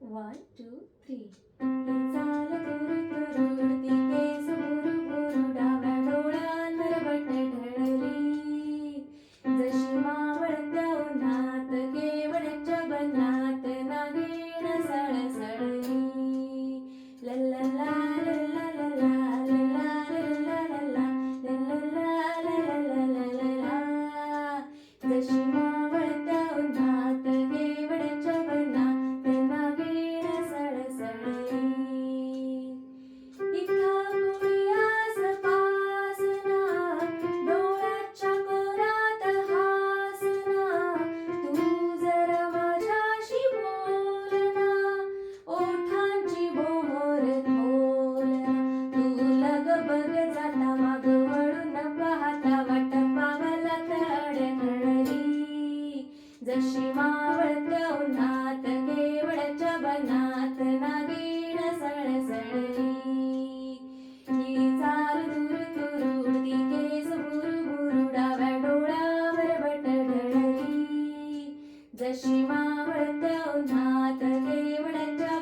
One, two, three. कशी मावळत उन्हात केवळच्या बनात नागीण सळसळली ही चाल दूर तुरुड ती केस बुरु बुरुडाव्या डोळ्यावर बटडळली जशी मावळत उन्हात केवळच्या